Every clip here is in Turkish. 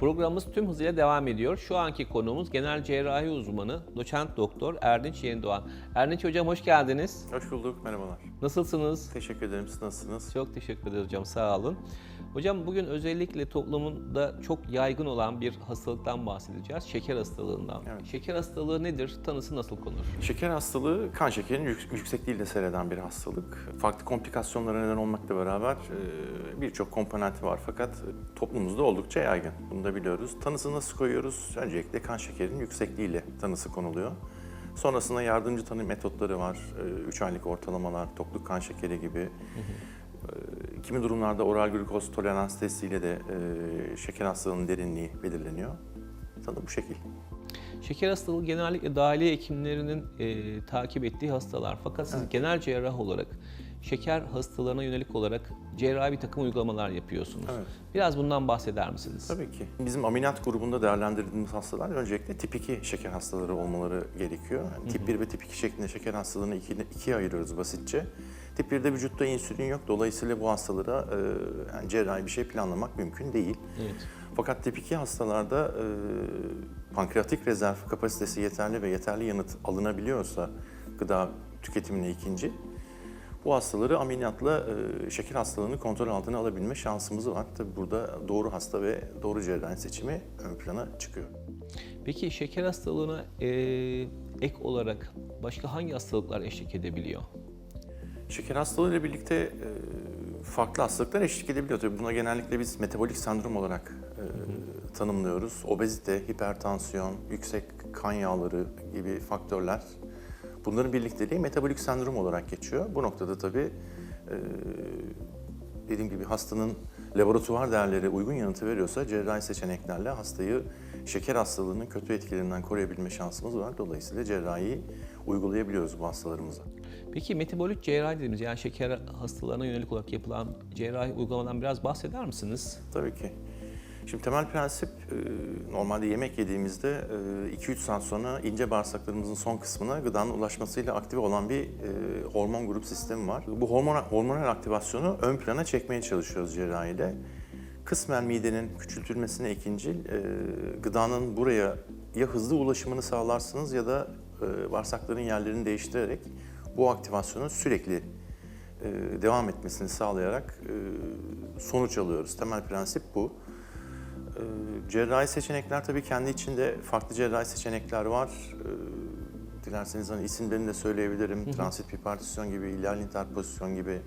Programımız tüm hızıyla devam ediyor. Şu anki konuğumuz genel cerrahi uzmanı doçent doktor Erdinç Yenidoğan. Erdinç hocam hoş geldiniz. Hoş bulduk, merhabalar. Nasılsınız? Teşekkür ederim, siz nasılsınız? Çok teşekkür ederiz hocam sağ olun. Hocam bugün özellikle toplumunda çok yaygın olan bir hastalıktan bahsedeceğiz. Şeker hastalığından. Evet. Şeker hastalığı nedir? Tanısı nasıl konur? Şeker hastalığı kan şekerinin yük- yüksekliğiyle seyreden bir hastalık. Farklı komplikasyonlara neden olmakla beraber e, birçok komponenti var fakat toplumumuzda oldukça yaygın. Bunu da biliyoruz. Tanısı nasıl koyuyoruz? Öncelikle kan şekerinin yüksekliğiyle tanısı konuluyor. Sonrasında yardımcı tanı metotları var. 3 aylık ortalamalar, tokluk kan şekeri gibi. E, Kimi durumlarda oral glukoz tolerans testiyle de e, şeker hastalığının derinliği belirleniyor. Tanı bu şekil. Şeker hastalığı genellikle dahiliye hekimlerinin e, takip ettiği hastalar. Fakat siz genel cerrah olarak şeker hastalarına yönelik olarak cerrahi bir takım uygulamalar yapıyorsunuz. Evet. Biraz bundan bahseder misiniz? Tabii ki. Bizim ameliyat grubunda değerlendirdiğimiz hastalar öncelikle tip 2 şeker hastaları olmaları gerekiyor. Yani tip 1 ve tip 2 şeklinde şeker hastalığını iki, ikiye ayırıyoruz basitçe. Tip 1'de vücutta insülin yok. Dolayısıyla bu hastalara e, yani cerrahi bir şey planlamak mümkün değil. Evet. Fakat tip 2 hastalarda e, pankreatik rezerv kapasitesi yeterli ve yeterli yanıt alınabiliyorsa gıda tüketimine ikinci, bu hastaları ameliyatla e, şeker hastalığını kontrol altına alabilme şansımız var. Tabi burada doğru hasta ve doğru cerrahi seçimi ön plana çıkıyor. Peki şeker hastalığına e, ek olarak başka hangi hastalıklar eşlik edebiliyor? Şeker hastalığı ile birlikte e, farklı hastalıklar eşlik edebiliyor. Tabii buna genellikle biz metabolik sendrom olarak e, tanımlıyoruz. Obezite, hipertansiyon, yüksek kan yağları gibi faktörler. Bunların birlikteliği metabolik sendrom olarak geçiyor. Bu noktada tabii e, dediğim gibi hastanın laboratuvar değerleri uygun yanıtı veriyorsa cerrahi seçeneklerle hastayı şeker hastalığının kötü etkilerinden koruyabilme şansımız var. Dolayısıyla cerrahiyi uygulayabiliyoruz bu hastalarımıza. Peki metabolik cerrahi dediğimiz yani şeker hastalarına yönelik olarak yapılan cerrahi uygulamadan biraz bahseder misiniz? Tabii ki. Şimdi temel prensip e, normalde yemek yediğimizde 2-3 saat sonra ince bağırsaklarımızın son kısmına gıdanın ulaşmasıyla aktive olan bir e, hormon grup sistemi var. Bu hormon, hormonal aktivasyonu ön plana çekmeye çalışıyoruz cerrahiyle. Kısmen midenin küçültülmesine ikincil e, gıdanın buraya ya hızlı ulaşımını sağlarsınız ya da e, bağırsakların yerlerini değiştirerek bu aktivasyonun sürekli e, devam etmesini sağlayarak e, sonuç alıyoruz. Temel prensip bu. E, cerrahi seçenekler tabii kendi içinde farklı cerrahi seçenekler var. E, dilerseniz hani isimlerini de söyleyebilirim. Transit pipartisyon gibi, ileal interpozisyon gibi,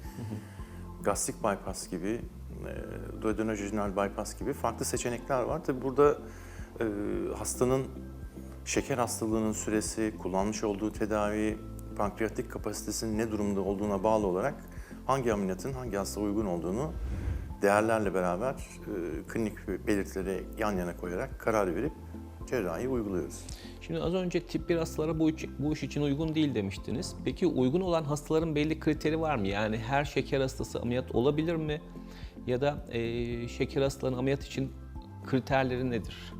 gastrik bypass gibi, e, duodenojejinal bypass gibi farklı seçenekler var. Tabii burada e, hastanın şeker hastalığının süresi, kullanmış olduğu tedavi, pankreatik kapasitesinin ne durumda olduğuna bağlı olarak hangi ameliyatın hangi hasta uygun olduğunu değerlerle beraber e, klinik belirtileri yan yana koyarak karar verip cerrahi uyguluyoruz. Şimdi az önce tip 1 hastalara bu, iş- bu iş için uygun değil demiştiniz. Peki uygun olan hastaların belli kriteri var mı? Yani her şeker hastası ameliyat olabilir mi? Ya da e, şeker hastalarının ameliyat için kriterleri nedir?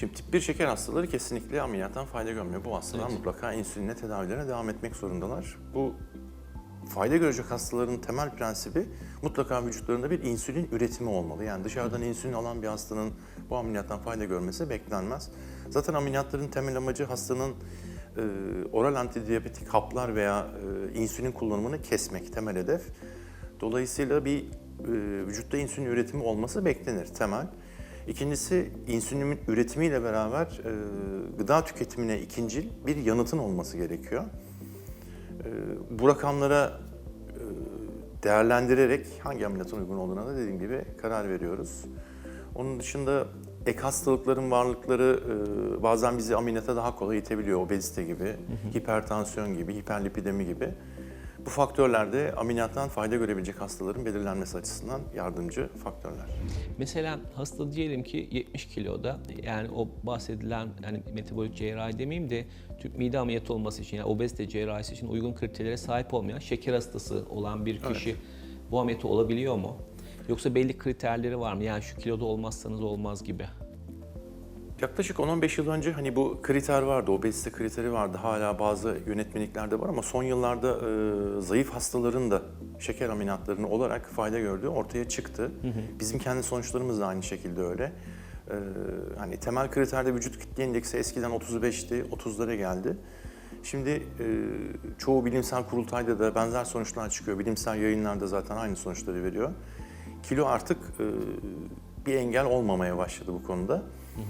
Şimdi tip 1 şeker hastaları kesinlikle ameliyattan fayda görmüyor. Bu hastalar Evet. mutlaka insülinle tedavilerine devam etmek zorundalar. Bu fayda görecek hastaların temel prensibi mutlaka vücutlarında bir insülin üretimi olmalı. Yani dışarıdan insülin alan bir hastanın bu ameliyattan fayda görmesi beklenmez. Zaten ameliyatların temel amacı hastanın e, oral antidiyabetik haplar veya e, insülin kullanımını kesmek temel hedef. Dolayısıyla bir e, vücutta insülin üretimi olması beklenir temel. İkincisi insülinin üretimiyle beraber e, gıda tüketimine ikincil bir yanıtın olması gerekiyor. E, bu rakamlara e, değerlendirerek hangi ameliyatın uygun olduğuna da dediğim gibi karar veriyoruz. Onun dışında ek hastalıkların varlıkları e, bazen bizi ameliyata daha kolay itebiliyor. Obezite gibi, hipertansiyon gibi, hiperlipidemi gibi. Bu faktörler de ameliyattan fayda görebilecek hastaların belirlenmesi açısından yardımcı faktörler. Mesela hasta diyelim ki 70 kiloda yani o bahsedilen yani metabolik cerrahi demeyeyim de tüp mide ameliyatı olması için yani obezite cerrahisi için uygun kriterlere sahip olmayan şeker hastası olan bir kişi bu ameliyatı olabiliyor mu? Yoksa belli kriterleri var mı? Yani şu kiloda olmazsanız olmaz gibi. Yaklaşık 10-15 yıl önce hani bu kriter vardı, obezite kriteri vardı. Hala bazı yönetmeliklerde var ama son yıllarda e, zayıf hastaların da şeker ameliyatlarını olarak fayda gördüğü ortaya çıktı. Bizim kendi sonuçlarımız da aynı şekilde öyle. Ee, hani temel kriterde vücut kitle indeksi eskiden 35'ti, 30'lara geldi. Şimdi e, çoğu bilimsel kurultayda da benzer sonuçlar çıkıyor. Bilimsel yayınlarda zaten aynı sonuçları veriyor. Kilo artık e, bir engel olmamaya başladı bu konuda. Ee,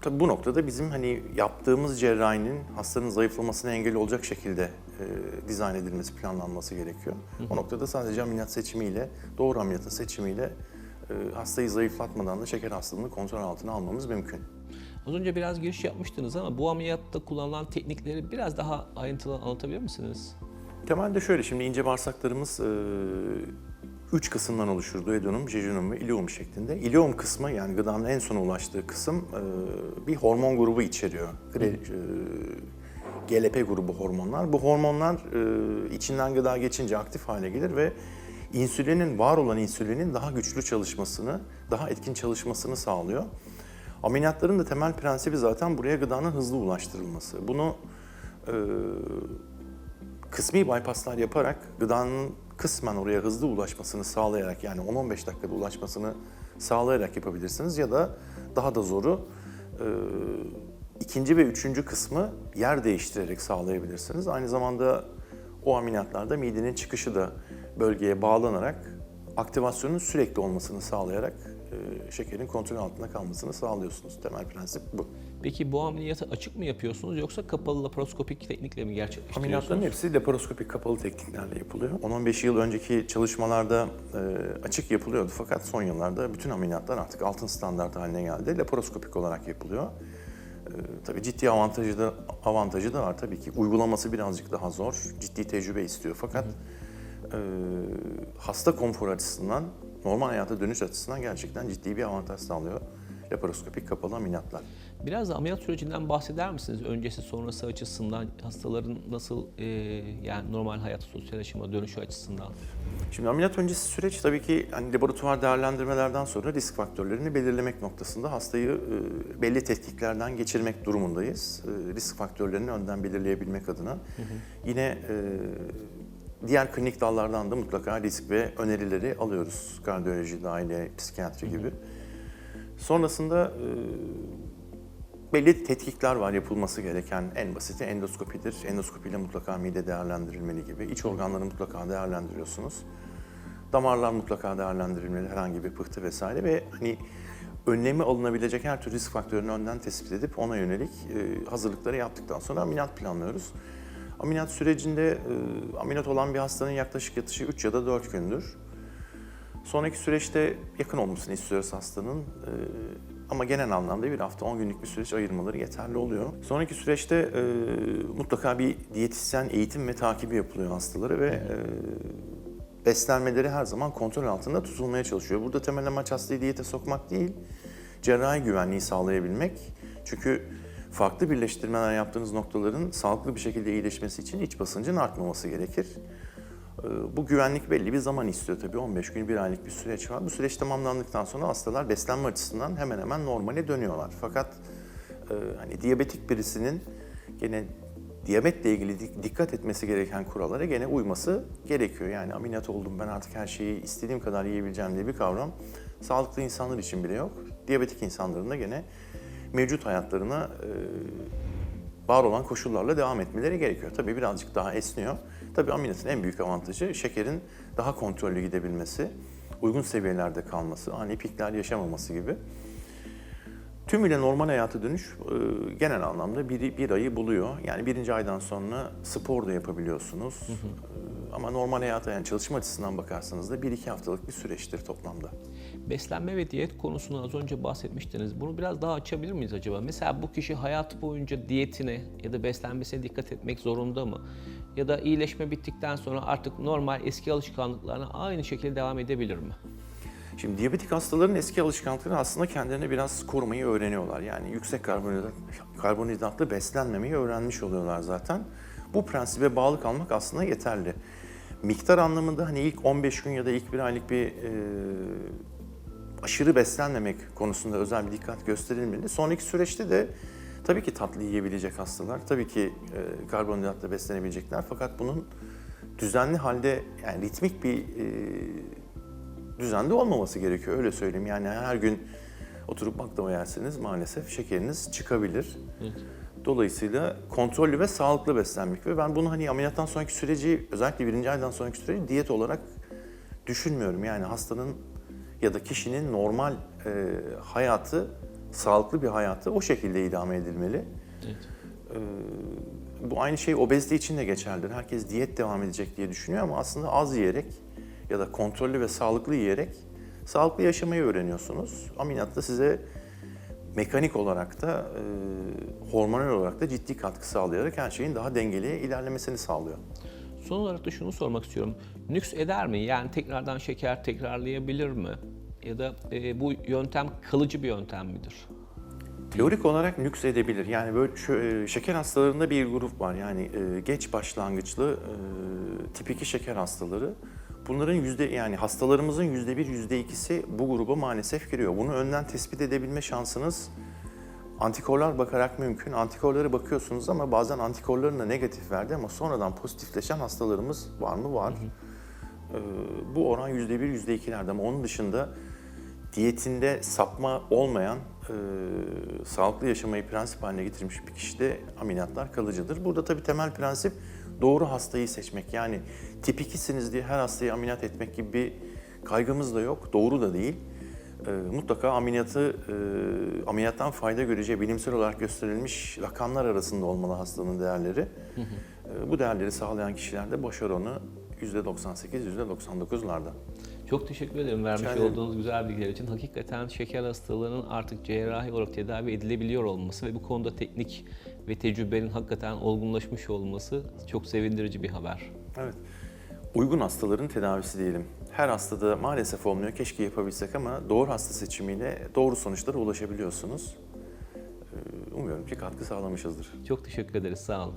tabii bu noktada bizim hani yaptığımız cerrahinin hastanın zayıflamasına engel olacak şekilde e, dizayn edilmesi, planlanması gerekiyor. O noktada sadece ameliyat seçimiyle, doğru ameliyatın seçimiyle e, hastayı zayıflatmadan da şeker hastalığını kontrol altına almamız mümkün. Az önce biraz giriş yapmıştınız ama bu ameliyatta kullanılan teknikleri biraz daha ayrıntılı anlatabilir misiniz? Temelde şöyle, şimdi ince bağırsaklarımız e, üç kısımdan oluşur. Duodenum, jejunum ve ileum şeklinde. İleum kısmı yani gıdanın en sona ulaştığı kısım e, bir hormon grubu içeriyor. Gre, e, GLP grubu hormonlar. Bu hormonlar e, içinden gıda geçince aktif hale gelir ve insülinin, var olan insülinin daha güçlü çalışmasını, daha etkin çalışmasını sağlıyor. Ameliyatların da temel prensibi zaten buraya gıdanın hızlı ulaştırılması. Bunu e, kısmi bypasslar yaparak gıdanın kısmen oraya hızlı ulaşmasını sağlayarak yani 10-15 dakikada ulaşmasını sağlayarak yapabilirsiniz ya da daha da zoru e, ikinci ve üçüncü kısmı yer değiştirerek sağlayabilirsiniz. Aynı zamanda o ameliyatlarda midenin çıkışı da bölgeye bağlanarak aktivasyonun sürekli olmasını sağlayarak şekerin kontrol altında kalmasını sağlıyorsunuz. Temel prensip bu. Peki bu ameliyatı açık mı yapıyorsunuz yoksa kapalı laparoskopik teknikle mi gerçekleştiriyorsunuz? Ameliyatların hepsi laparoskopik kapalı tekniklerle yapılıyor. 10-15 yıl önceki çalışmalarda e, açık yapılıyordu fakat son yıllarda bütün ameliyatlar artık altın standart haline geldi. Laparoskopik olarak yapılıyor. E, tabii ciddi avantajı da avantajı da var tabii ki. Uygulaması birazcık daha zor, ciddi tecrübe istiyor fakat e, hasta konforu açısından, normal hayata dönüş açısından gerçekten ciddi bir avantaj sağlıyor laparoskopik kapalı ameliyatlar. Biraz da ameliyat sürecinden bahseder misiniz? Öncesi sonrası açısından hastaların nasıl e, yani normal hayat sosyal yaşama dönüşü açısından? Şimdi ameliyat öncesi süreç tabii ki hani laboratuvar değerlendirmelerden sonra risk faktörlerini belirlemek noktasında hastayı e, belli tetkiklerden geçirmek durumundayız. E, risk faktörlerini önden belirleyebilmek adına. Yine e, diğer klinik dallardan da mutlaka risk ve önerileri alıyoruz. Kardiyoloji, dahiliye, psikiyatri gibi. Sonrasında e, belli tetkikler var yapılması gereken. En basiti endoskopidir. Endoskopiyle mutlaka mide değerlendirilmeli gibi. İç organları mutlaka değerlendiriyorsunuz. Damarlar mutlaka değerlendirilmeli herhangi bir pıhtı vesaire ve hani önlemi alınabilecek her tür risk faktörünü önden tespit edip ona yönelik e, hazırlıkları yaptıktan sonra ameliyat planlıyoruz. Ameliyat sürecinde e, ameliyat olan bir hastanın yaklaşık yatışı 3 ya da 4 gündür. Sonraki süreçte yakın olmasını istiyoruz hastanın. Ee, ama genel anlamda bir hafta 10 günlük bir süreç ayırmaları yeterli oluyor. Sonraki süreçte e, mutlaka bir diyetisyen eğitim ve takibi yapılıyor hastalara ve e, beslenmeleri her zaman kontrol altında tutulmaya çalışıyor. Burada temel amaç hastayı diyete sokmak değil, cerrahi güvenliği sağlayabilmek. Çünkü farklı birleştirmeler yaptığınız noktaların sağlıklı bir şekilde iyileşmesi için iç basıncın artmaması gerekir. Ee, Bu güvenlik belli bir zaman istiyor tabii. 15 gün, bir aylık bir süreç var. Bu süreç tamamlandıktan sonra hastalar beslenme açısından hemen hemen normale dönüyorlar. Fakat e, hani diyabetik birisinin gene diyabetle ilgili dik- dikkat etmesi gereken kurallara gene uyması gerekiyor. Yani ameliyat oldum ben artık her şeyi istediğim kadar yiyebileceğim diye bir kavram sağlıklı insanlar için bile yok. Diyabetik insanların da gene mevcut hayatlarına e, var olan koşullarla devam etmeleri gerekiyor. Tabii birazcık daha esniyor. Tabii ameliyatın en büyük avantajı şekerin daha kontrollü gidebilmesi, uygun seviyelerde kalması, ani pikler yaşamaması gibi. Tümüyle normal hayata dönüş e, genel anlamda bir, bir ayı buluyor. Yani birinci aydan sonra spor da yapabiliyorsunuz. E, Ama normal hayata yani çalışma açısından bakarsanız da bir iki haftalık bir süreçtir toplamda. Beslenme ve diyet konusunu az önce bahsetmiştiniz. Bunu biraz daha açabilir miyiz acaba? Mesela bu kişi hayatı boyunca diyetine ya da beslenmesine dikkat etmek zorunda mı? Ya da iyileşme bittikten sonra artık normal eski alışkanlıklarına aynı şekilde devam edebilir mi? Şimdi diyabetik hastaların eski alışkanlıkları aslında kendilerini biraz korumayı öğreniyorlar. Yani yüksek karbonhidrat, karbonhidratlı beslenmemeyi öğrenmiş oluyorlar zaten. Bu prensibe bağlı kalmak aslında yeterli. Miktar anlamında hani ilk 15 gün ya da ilk bir aylık bir e, aşırı beslenmemek konusunda özel bir dikkat gösterilmeli. Sonraki süreçte de tabii ki tatlı yiyebilecek hastalar, tabii ki e, karbonhidratla beslenebilecekler. Fakat bunun düzenli halde yani ritmik bir e, düzende olmaması gerekiyor öyle söyleyeyim. Yani her gün Oturup baklava yerseniz maalesef şekeriniz çıkabilir. Evet. Dolayısıyla kontrollü ve sağlıklı beslenmek ve ben bunu hani ameliyattan sonraki süreci özellikle birinci aydan sonraki süreci diyet olarak düşünmüyorum. Yani hastanın ya da kişinin normal e, hayatı, sağlıklı bir hayatı o şekilde idame edilmeli. Evet. Ee, bu aynı şey obezite için de geçerlidir. Herkes diyet devam edecek diye düşünüyor ama aslında az yiyerek ya da kontrollü ve sağlıklı yiyerek sağlıklı yaşamayı öğreniyorsunuz. Ameliyat da size mekanik olarak da, e, hormonal olarak da ciddi katkı sağlayarak her şeyin daha dengeli ilerlemesini sağlıyor. Son olarak da şunu sormak istiyorum. Nüks eder mi? Yani tekrardan şeker tekrarlayabilir mi? Ya da e, bu yöntem kalıcı bir yöntem midir? Teorik olarak nüks edebilir. Yani böyle şu, e, şeker hastalarında bir grup var. Yani e, geç başlangıçlı e, tip 2 şeker hastaları. Bunların yüzde yani hastalarımızın yüzde bir, yüzde ikisi bu gruba maalesef giriyor. Bunu önden tespit edebilme şansınız antikorlar bakarak mümkün. Antikorlara bakıyorsunuz ama bazen antikorların da negatif verdi ama sonradan pozitifleşen hastalarımız var mı? Var. E, bu oran yüzde bir, yüzde ikilerde ama onun dışında diyetinde sapma olmayan, e, sağlıklı yaşamayı prensip haline getirmiş bir kişide ameliyatlar kalıcıdır. Burada tabii temel prensip doğru hastayı seçmek. Yani tip 2'siniz diye her hastayı ameliyat etmek gibi bir kaygımız da yok. Doğru da değil. E, mutlaka ameliyatı, e, ameliyattan fayda göreceği bilimsel olarak gösterilmiş rakamlar arasında olmalı hastanın değerleri. E, bu değerleri sağlayan kişilerde başarı oranı %98, %99'larda. Çok teşekkür ederim vermiş ederim. olduğunuz güzel bilgiler için. Hakikaten şeker hastalığının artık cerrahi olarak tedavi edilebiliyor olması ve bu konuda teknik ve tecrübenin hakikaten olgunlaşmış olması çok sevindirici bir haber. Evet. Uygun hastaların tedavisi diyelim. Her hastada maalesef olmuyor. Keşke yapabilsek ama doğru hasta seçimiyle doğru sonuçlara ulaşabiliyorsunuz. Ee, Umuyorum ki katkı sağlamışızdır. Çok teşekkür ederiz, sağ olun.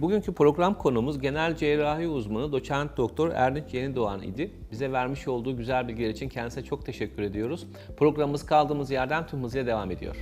Bugünkü program konumuz genel cerrahi uzmanı doçent doktor Erdinç Yenidoğan idi. Bize vermiş olduğu güzel bilgiler için kendisine çok teşekkür ediyoruz. Programımız kaldığımız yerden tüm hızıyla devam ediyor.